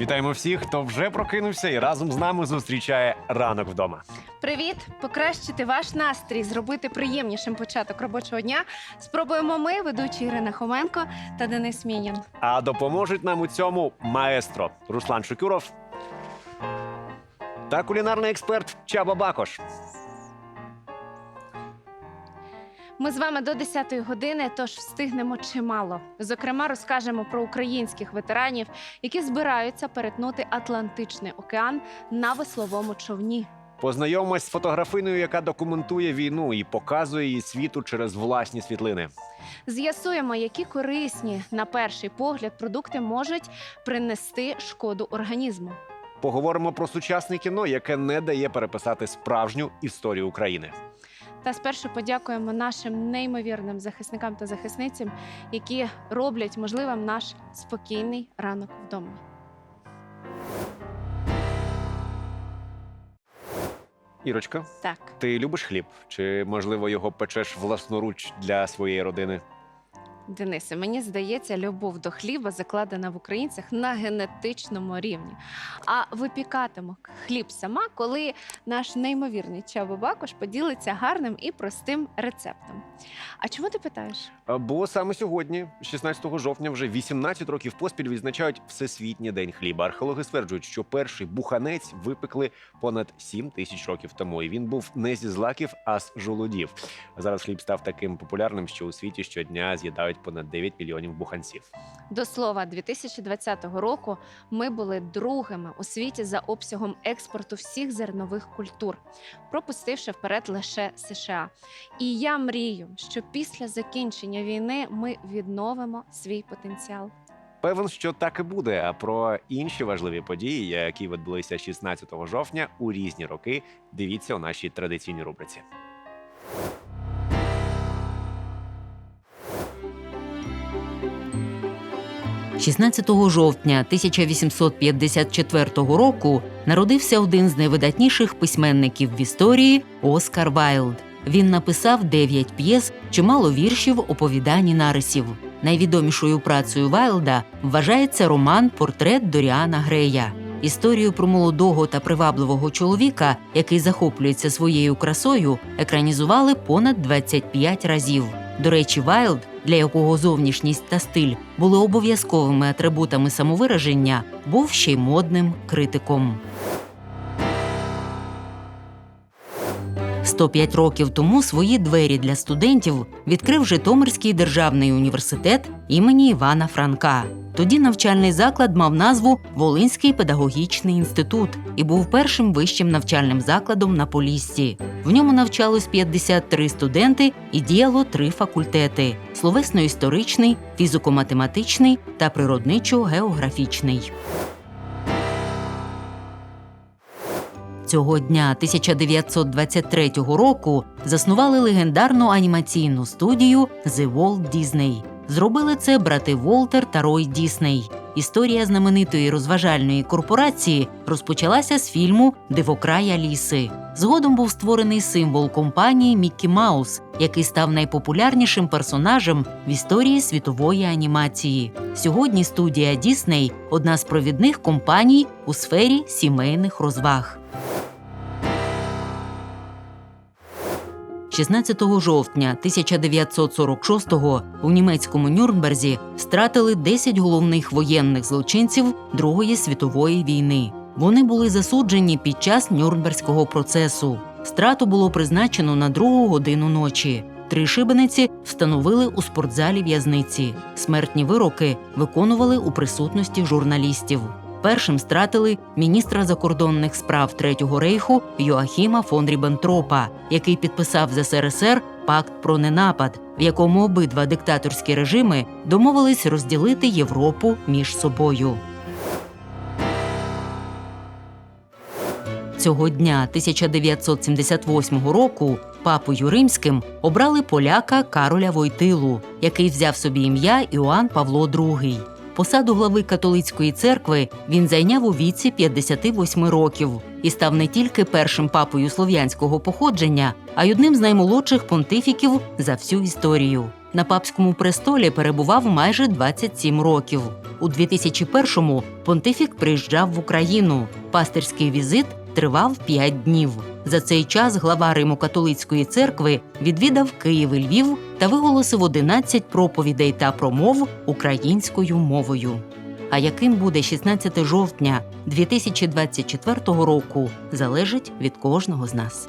Вітаємо всіх, хто вже прокинувся і разом з нами зустрічає ранок вдома. Привіт! Покращити ваш настрій, зробити приємнішим початок робочого дня. Спробуємо ми, ведучі Ірина Хоменко та Денис Мінін. А допоможуть нам у цьому маестро Руслан Шукюров та кулінарний експерт Чаба Бакош. Ми з вами до 10-ї години, тож встигнемо чимало. Зокрема, розкажемо про українських ветеранів, які збираються перетнути Атлантичний океан на весловому човні. Познайомимось з фотографиною, яка документує війну і показує її світу через власні світлини. З'ясуємо, які корисні на перший погляд продукти можуть принести шкоду організму. Поговоримо про сучасне кіно, яке не дає переписати справжню історію України. Та спершу подякуємо нашим неймовірним захисникам та захисницям, які роблять можливим наш спокійний ранок вдома. Ірочка, Так, ти любиш хліб? Чи можливо його печеш власноруч для своєї родини? Денисе, мені здається, любов до хліба закладена в українцях на генетичному рівні. А випікатиму хліб сама, коли наш неймовірний Чаба Бакош поділиться гарним і простим рецептом. А чому ти питаєш? Бо саме сьогодні, 16 жовтня, вже 18 років поспіль відзначають Всесвітній день хліба. Археологи стверджують, що перший буханець випекли понад 7 тисяч років тому. І він був не зі злаків, а з жолудів. Зараз хліб став таким популярним, що у світі щодня з'їдають понад 9 мільйонів буханців. До слова, 2020 року ми були другими у світі за обсягом експорту всіх зернових культур, пропустивши вперед лише США. І я мрію, що після закінчення війни ми відновимо свій потенціал. Певен, що так і буде. А про інші важливі події, які відбулися 16 жовтня у різні роки, дивіться у нашій традиційній рубриці. – 16 жовтня 1854 року народився один з найвидатніших письменників в історії Оскар Вайлд. Він написав дев'ять п'єс, чимало віршів, оповідань і нарисів. Найвідомішою працею Вайлда вважається роман Портрет Доріана Грея. Історію про молодого та привабливого чоловіка, який захоплюється своєю красою, екранізували понад 25 разів. До речі, Вайлд, для якого зовнішність та стиль були обов'язковими атрибутами самовираження, був ще й модним критиком. 105 років тому свої двері для студентів відкрив Житомирський державний університет імені Івана Франка. Тоді навчальний заклад мав назву Волинський педагогічний інститут і був першим вищим навчальним закладом на Поліссі. В ньому навчалось 53 студенти і діяло три факультети: словесно-історичний, фізико-математичний та природничо-географічний. Цього дня 1923 року заснували легендарну анімаційну студію The Walt Disney. Зробили це брати Волтер та Рой Дісней. Історія знаменитої розважальної корпорації розпочалася з фільму Дивокрай Аліси. Згодом був створений символ компанії Міккі Маус, який став найпопулярнішим персонажем в історії світової анімації. Сьогодні студія Дісней одна з провідних компаній у сфері сімейних розваг. 16 жовтня 1946-го у німецькому Нюрнберзі стратили 10 головних воєнних злочинців Другої світової війни. Вони були засуджені під час Нюрнберзького процесу. Страту було призначено на другу годину ночі. Три шибениці встановили у спортзалі в'язниці. Смертні вироки виконували у присутності журналістів. Першим стратили міністра закордонних справ Третього рейху Йоахіма фон Ріббентропа, який підписав з СРСР пакт про ненапад, в якому обидва диктаторські режими домовились розділити Європу між собою. Цього дня 1978 року папою римським обрали поляка Кароля Войтилу, який взяв собі ім'я Іоанн Павло II. Посаду глави католицької церкви він зайняв у віці 58 років і став не тільки першим папою слов'янського походження, а й одним з наймолодших понтифіків за всю історію. На папському престолі перебував майже 27 років. У 2001-му понтифік приїжджав в Україну. Пастирський візит тривав 5 днів. За цей час глава Римо-католицької церкви відвідав Київ і Львів та виголосив 11 проповідей та промов українською мовою. А яким буде 16 жовтня 2024 року, залежить від кожного з нас.